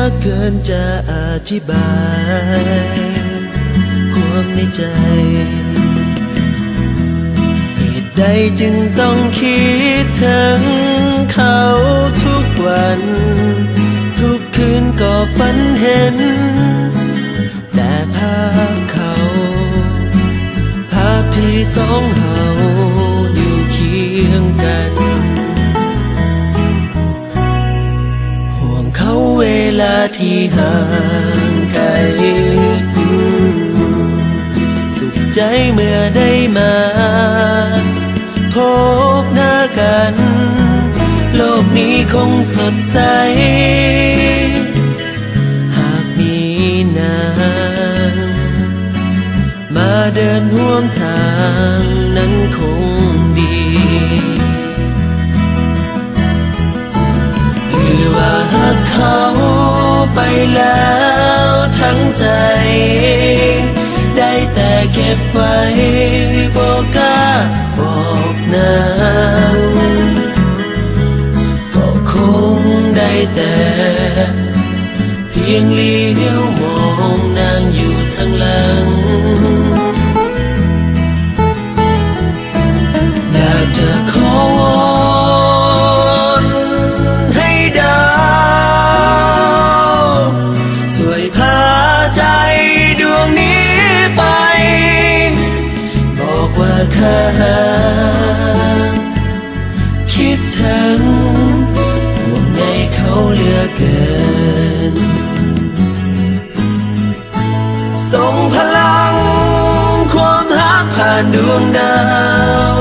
ากเกินจะอธิบายความในใจ เหตุใดจึงต้องคิดถึงเขาทุกวัน ทุกคืนก็ฝันเห็น แต่ภาพเขา ภาพที่สองเฮาอยู่เคียงกัน ลาที่ห่างไกลสุขใจเมื่อได้มา พบหน้ากัน โลกนี้คงสดใส หากมีนางมาเดินร่วมทางนั้นคงดี ไปแล้วทั้งใจ ได้แต่เก็บไว้บอกกล้าบอกนางก็คงได้แต่ เพียงเลี้ยวมองนางอยู่ทางหลัง พลัง ความหักผ่านดวงดาว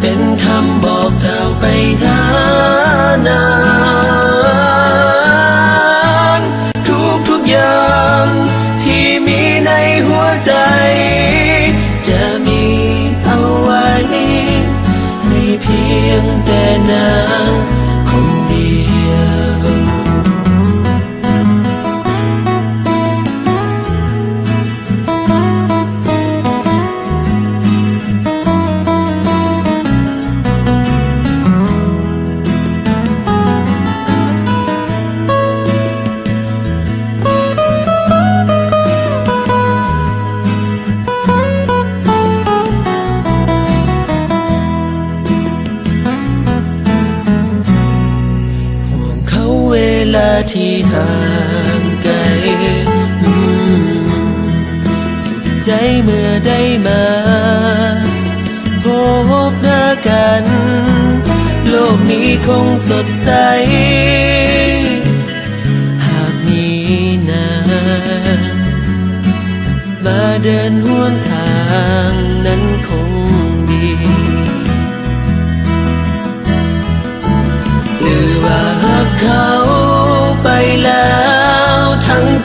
เป็นคำบอกกล่าวไปหานา ที่ห่างไกล สุขใจเมื่อได้มา พบหน้ากัน โลกนี้คงสดใส หากมีนางมาเดินห่วงทางนั้นคง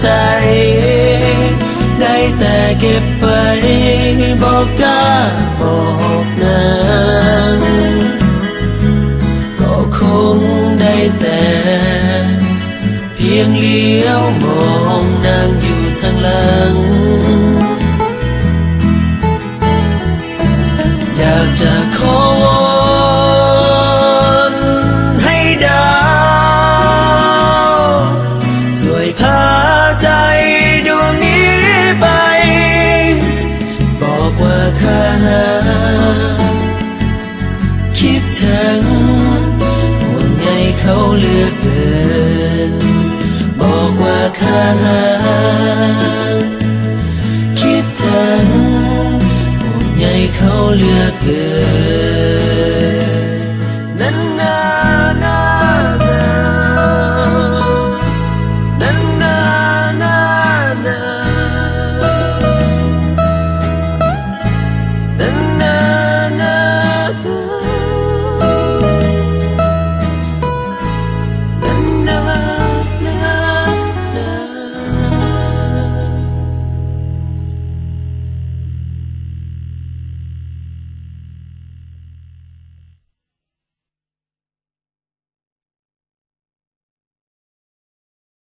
ใจ ได้แต่เก็บไปบอกกล้าบอกนางก็คงได้แต่ เพียงเลี้ยวมองนางอยู่ทางหลัง อยากจะขอ ทั้งห่วงเขาเลือกเกิน บอกว่าข้าหาคิดทั้งห่วงใยเขาเลือกเกิน